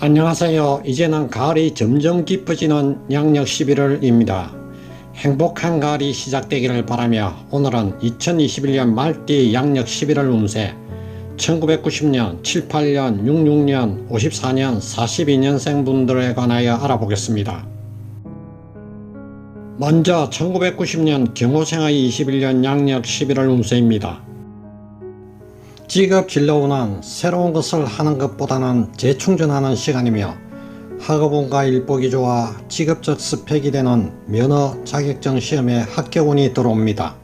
안녕하세요. 이제는 가을이 점점 깊어지는 양력 11월입니다. 행복한 가을이 시작되기를 바라며 오늘은 2021년 말띠 양력 11월 운세 1990년, 78년, 66년, 54년, 42년생 분들에 관하여 알아보겠습니다. 먼저 1990년 경호생의 21년 양력 11월 운세입니다. 직업 진로운은 새로운 것을 하는 것보다는 재충전하는 시간이며 학업운과 일복이 좋아 직업적 스펙이 되는 면허 자격증 시험에 합격운이 들어옵니다.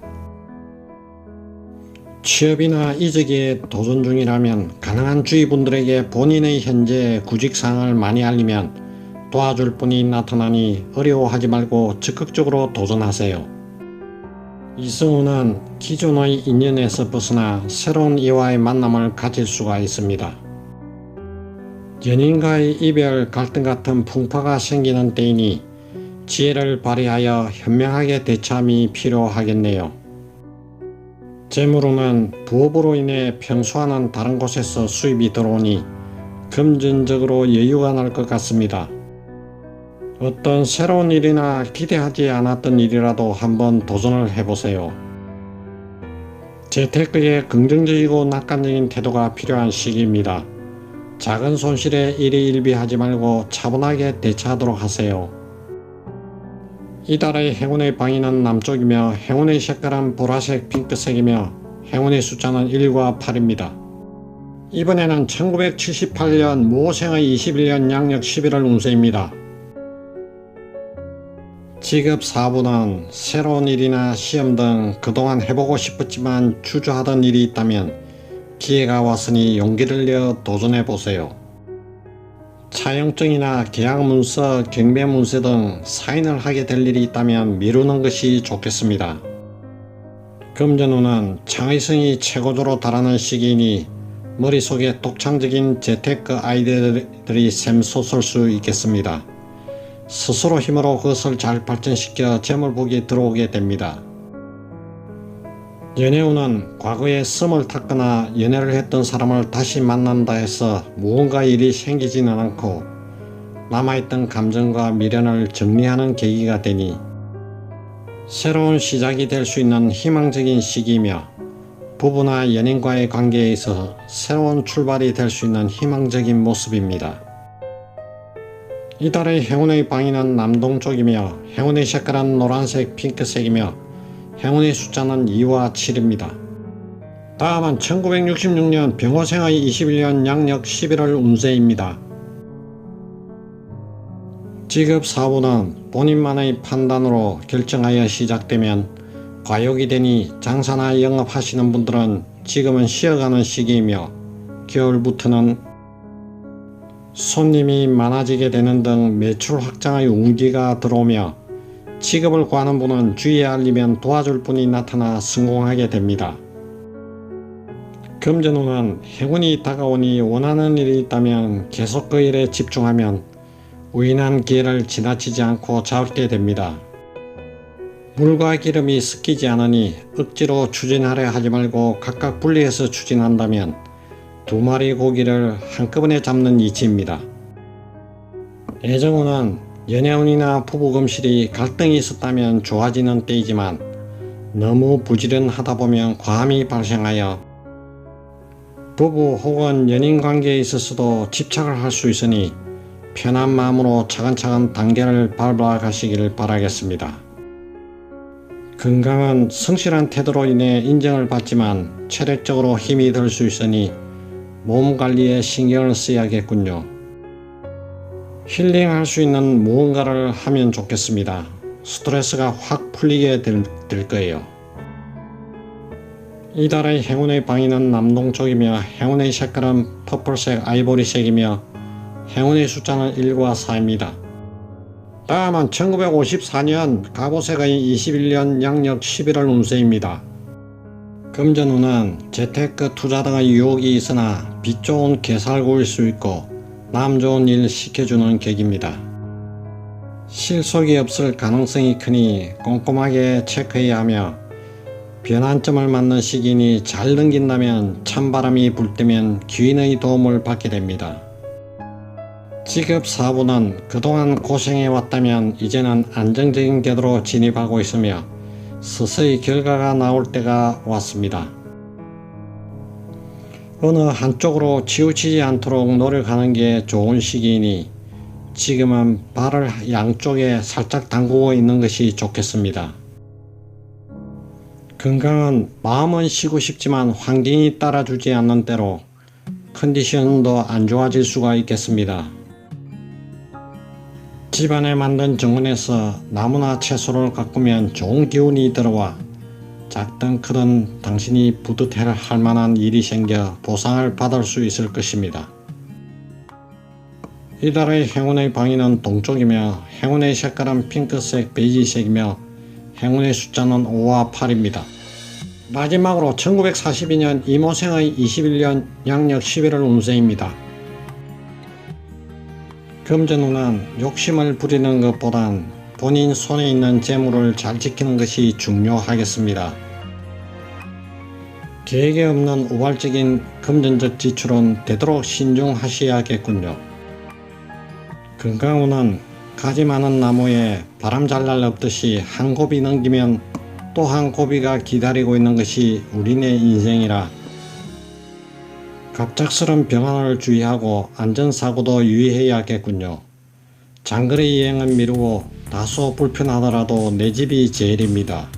취업이나 이직에 도전 중이라면 가능한 주위 분들에게 본인의 현재 구직사항을 많이 알리면 도와줄 분이 나타나니 어려워하지 말고 적극적으로 도전하세요. 이승우는 기존의 인연에서 벗어나 새로운 이와의 만남을 가질 수가 있습니다. 연인과의 이별 갈등 같은 풍파가 생기는 때이니 지혜를 발휘하여 현명하게 대처함이 필요하겠네요. 재물로는 부업으로 인해 평소와는 다른 곳에서 수입이 들어오니 금전적으로 여유가 날 것 같습니다. 어떤 새로운 일이나 기대하지 않았던 일이라도 한번 도전을 해보세요. 재테크에 긍정적이고 낙관적인 태도가 필요한 시기입니다. 작은 손실에 일희일비하지 말고 차분하게 대처하도록 하세요. 이달의 행운의 방위는 남쪽이며 행운의 색깔은 보라색 핑크색이며 행운의 숫자는 1과 8입니다. 이번에는 1978년 모생의 21년 양력 11월 운세입니다. 직업 사부는 새로운 일이나 시험 등 그동안 해보고 싶었지만 주저하던 일이 있다면 기회가 왔으니 용기를 내어 도전해 보세요. 차용증이나 계약 문서, 경매 문서 등 사인을 하게 될 일이 있다면 미루는 것이 좋겠습니다. 금전운은 창의성이 최고조로 달하는 시기이니 머릿속에 독창적인 재테크 아이디어들이 샘솟을 수 있겠습니다. 스스로 힘으로 그것을 잘 발전시켜 재물복이 들어오게 됩니다. 연애운은 과거에 썸을 탔거나 연애를 했던 사람을 다시 만난다 해서 무언가 일이 생기지는 않고 남아있던 감정과 미련을 정리하는 계기가 되니 새로운 시작이 될 수 있는 희망적인 시기이며 부부나 연인과의 관계에 있어 새로운 출발이 될 수 있는 희망적인 모습입니다. 이달의 행운의 방위는 남동쪽이며 행운의 색깔은 노란색 핑크색이며 행운의 숫자는 2와 7입니다. 다음은 1966년 병호생의 21년 양력 11월 운세입니다. 직업 사부는 본인만의 판단으로 결정하여 시작되면 과욕이 되니 장사나 영업하시는 분들은 지금은 쉬어가는 시기이며 겨울부터는 손님이 많아지게 되는 등 매출 확장의 운기가 들어오며 직업을 구하는 분은 주위에 알리면 도와줄 분이 나타나 성공하게 됩니다. 금전운은 행운이 다가오니 원하는 일이 있다면 계속 그 일에 집중하면 우연한 기회를 지나치지 않고 잡게 됩니다. 물과 기름이 섞이지 않으니 억지로 추진하려 하지 말고 각각 분리해서 추진한다면 두 마리 고기를 한꺼번에 잡는 이치입니다. 애정운은 연애운이나 부부금실이 갈등이 있었다면 좋아지는 때이지만 너무 부지런하다 보면 과함이 발생하여 부부 혹은 연인 관계에 있어서도 집착을 할 수 있으니 편한 마음으로 차근차근 단계를 밟아 가시기를 바라겠습니다. 건강은 성실한 태도로 인해 인정을 받지만 체력적으로 힘이 들 수 있으니 몸 관리에 신경을 써야겠군요. 힐링할 수 있는 무언가를 하면 좋겠습니다. 스트레스가 확 풀리게 될, 될 거예요. 이달의 행운의 방위는 남동쪽이며 행운의 색깔은 퍼플색 아이보리색이며 행운의 숫자는 1과 4입니다. 다음은 1954년 갑오색의 21년 양력 11월 운세입니다. 금전운은 재테크 투자 등의 유혹이 있으나 빛 좋은 개살구일 수 있고 남 좋은 일 시켜주는 계기입니다. 실속이 없을 가능성이 크니 꼼꼼하게 체크해야 하며 변환점을 맞는 시기니 잘 넘긴다면 찬바람이 불 때면 귀인의 도움을 받게 됩니다. 지급 사부는 그동안 고생해왔다면 이제는 안정적인 궤도로 진입하고 있으며 서서히 결과가 나올 때가 왔습니다. 어느 한쪽으로 치우치지 않도록 노력하는 게 좋은 시기이니 지금은 발을 양쪽에 살짝 담그고 있는 것이 좋겠습니다. 건강은 마음은 쉬고 싶지만 환경이 따라주지 않는 때로 컨디션도 안 좋아질 수가 있겠습니다. 집안에 만든 정원에서 나무나 채소를 가꾸면 좋은 기운이 들어와 작든 크든 당신이 뿌듯해할 만한 일이 생겨 보상을 받을 수 있을 것입니다. 이달의 행운의 방위는 동쪽이며 행운의 색깔은 핑크색, 베이지색이며 행운의 숫자는 5와 8입니다. 마지막으로 1942년 이모생의 21년 양력 11월 운세입니다. 금전운은 욕심을 부리는 것보단 본인 손에 있는 재물을 잘 지키는 것이 중요하겠습니다. 계획에 없는 우발적인 금전적 지출은 되도록 신중하셔야겠군요. 건강운은 가지 많은 나무에 바람 잘 날 없듯이 한 고비 넘기면 또 한 고비가 기다리고 있는 것이 우리네 인생이라 갑작스런 병환을 주의하고 안전사고도 유의해야겠군요. 장거리 여행은 미루고 다소 불편하더라도 내 집이 제일입니다.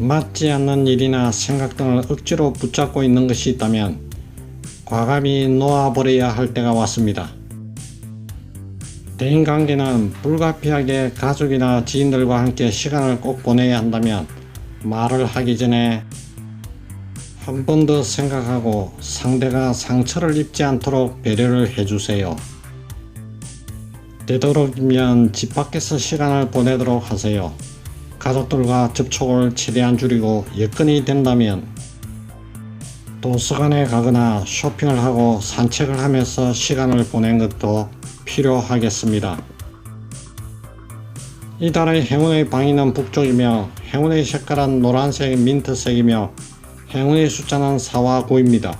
맞지 않는 일이나 생각 등을 억지로 붙잡고 있는 것이 있다면 과감히 놓아버려야 할 때가 왔습니다. 대인 관계는 불가피하게 가족이나 지인들과 함께 시간을 꼭 보내야 한다면 말을 하기 전에 한 번 더 생각하고 상대가 상처를 입지 않도록 배려를 해주세요. 되도록이면 집 밖에서 시간을 보내도록 하세요. 가족들과 접촉을 최대한 줄이고 여건이 된다면 도서관에 가거나 쇼핑을 하고 산책을 하면서 시간을 보낸 것도 필요하겠습니다. 이달의 행운의 방위는 북쪽이며 행운의 색깔은 노란색 민트색이며 행운의 숫자는 4와 9입니다.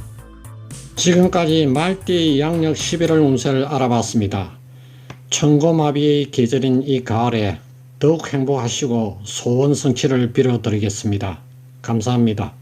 지금까지 말띠 양력 11월 운세를 알아봤습니다. 천고마비의 계절인 이 가을에 더욱 행복하시고 소원 성취를 빌어드리겠습니다. 감사합니다.